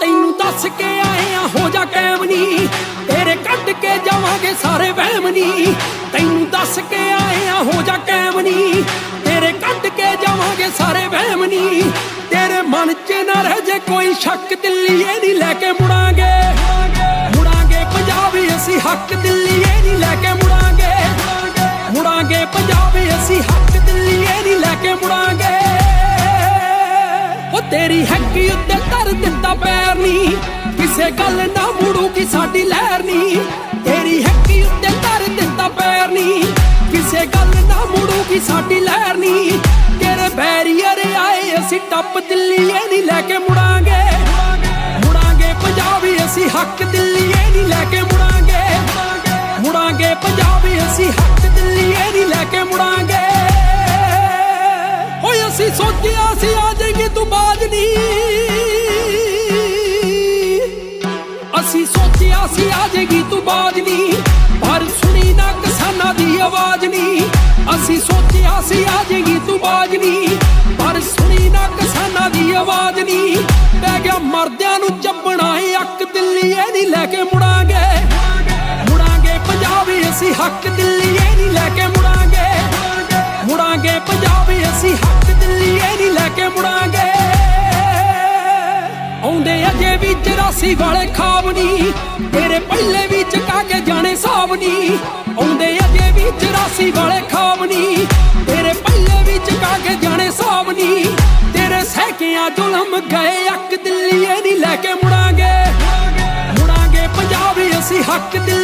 ਤੈਨੂੰ ਦੱਸ ਕੇ ਆਏ ਆ, ਹੋ ਜਾ ਕੈਮ ਨੀ ਤੇਰੇ ਕੱਢ ਕੇ ਜਾਵਾਂਗੇ ਸਾਰੇ ਵਹਿਮਨੀ। ਤੈਨੂੰ ਦੱਸ ਕੇ ਆਏ ਆ, ਹੋ ਜਾ ਕੈਮ ਨੀ ਤੇਰੇ ਕੱਢ ਕੇ ਜਾਵਾਂਗੇ ਸਾਰੇ ਵਹਿਮ ਨੀ ਤੇਰੇ ਮਨ 'ਚ ਨਾ ਰਹਿ ਜੇ ਕੋਈ ਸ਼ੱਕ ਦਿੱਲੀਏ ਨਹੀਂ ਲੈ ਕੇ ਮੁੜਾਂਗੇ। ਮੁੜਾਂਗੇ ਪੰਜਾਬੀ, ਅਸੀਂ ਹੱਕ ਦਿੱਲੀਏ ਨਹੀਂ ਲੈ ਕੇ ਮੁੜਾਂਗੇ। ਮੁੜਾਂਗੇ ਪੰਜਾਬੀ, ਅਸੀਂ ਹੱਕ ਦਿੱਲੀਏ ਨਹੀਂ ਲੈ ਕੇ ਮੁੜਾਂਗੇ। ਤੇਰੀ ਹੱਕੀ ਉੱਤੇ ਧਰ ਦਿੱਤਾ ਪੈਰ ਨੀ। ਕਿਸੇ ਗੱਲ ਨਾ ਮੁੜੂਗੀ ਸਾਡੀ ਲਹਿਰ ਨੀ। ਤੇਰੀ ਹੱਕੀ ਉੱਤੇ ਧਰ ਦਿੱਤਾ ਪੈਰ ਨੀ। ਕਿਸੇ ਗੱਲ ਨਾ ਮੁੜੂਗੀ ਸਾਡੀ ਲਹਿਰ ਨੀ। ਤੇਰੇ ਬੈਰੀਅਰ ਆਏ, ਅਸੀਂ ਟੱਪ ਦਿੱਲੀਏ ਨਹੀਂ ਲੈ ਕੇ ਮੁੜਾਂਗੇ। ਮੁੜਾਂਗੇ ਪੰਜਾਬੀ, ਅਸੀਂ ਹੱਕ ਦਿੱਲੀਏ ਨਹੀਂ ਲੈ ਕੇ ਮੁੜਾਂਗੇ। ਮੁੜਾਂਗੇ ਪੰਜਾਬੀ, ਅਸੀਂ ਹੱਕ ਦਿੱਲੀਏ ਨਹੀਂ ਲੈ ਕੇ ਮੁੜਾਂਗੇ। ਅਸੀਂ ਸੋਚਿਆ ਸੀ ਆ ਜਾਏਗੀ ਤੂੰ ਬਾਜ ਨਹੀਂ। ਅਸੀਂ ਸੋਚਿਆ ਸੀ ਆ ਜਾਏਗੀ ਤੂੰ ਬਾਜ ਨਹੀਂ। ਪਰ ਸੁਣੀ ਨਾ ਕਿਸਾਨਾਂ ਦੀ ਆਵਾਜ਼ ਨਹੀਂ। ਅਸੀਂ ਸੋਚਿਆ ਸੀ ਆ ਜਾਏਗੀ ਤੂੰ ਬਾਜ ਨਹੀਂ। ਪਰ ਸੁਣੀ ਨਾ ਕਿਸਾਨਾਂ ਦੀ ਆਵਾਜ਼ ਨਹੀਂ। ਪੈ ਗਿਆ ਮਰਦਿਆਂ ਨੂੰ ਚੱਬਣਾ ਏ ਅੱਕ ਦਿੱਲੀਏ ਨਹੀਂ ਲੈ ਕੇ ਮੁੜਾਂਗੇ। ਪੰਜਾਬੀ ਅਸੀਂ ਹੱਕ ਦਿੱਲੀਏ ਨਹੀਂ ਲੈ ਕੇ ਮੁੜਾਂਗੇ। ਆਉਂਦੇ ਅਜੇ ਵੀ 84 ਵਾਲੇ ਖਾਬ ਨਹੀਂ ਤੇਰੇ ਪਹਿਲੇ ਵੀ ਚਕਾ ਕੇ ਜਾਣੇ ਸਾਬ ਨਹੀਂ ਆਉਂਦੇ ਅਜੇ ਵੀ 84 ਵਾਲੇ ਖਾਬ ਨਹੀਂ ਤੇਰੇ ਪਹਿਲੇ ਵੀ ਚਕਾ ਕੇ ਜਾਣੇ ਸਾਬ ਨਹੀਂ ਤੇਰੇ ਸਹਿਕਿਆਂ ਜ਼ੁਲਮ ਗਏ, ਅੱਕ ਦਿੱਲੀਏ ਨਹੀਂ ਲੈ ਕੇ ਮੁੜਾਂਗੇ। ਮੁੜਾਂਗੇ ਪੰਜਾਬੀ ਅਸੀਂ ਹੱਕ ਦਿੱਲੀ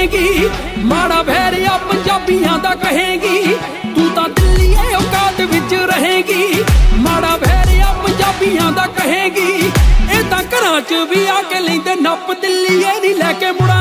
ਰਹੇਗੀ ਮਾੜਾ ਭੈਰਿਆ ਪੰਜਾਬੀਆਂ ਦਾ ਕਹੇਗੀ, ਤੂੰ ਤਾਂ ਦਿੱਲੀ ਏ ਔਕਾਤ ਵਿੱਚ ਰਹੇਗੀ। ਮਾੜਾ ਭੈਰਿਆ ਪੰਜਾਬੀਆਂ ਦਾ ਕਹੇਗੀ, ਇਹ ਤਾਂ ਘਰਾਂ 'ਚ ਵੀ ਆ ਕੇ ਲੈਂਦੇ ਨੱਪ ਦਿੱਲੀ ਏ ਨਹੀਂ ਲੈ ਕੇ ਮੁੜਾ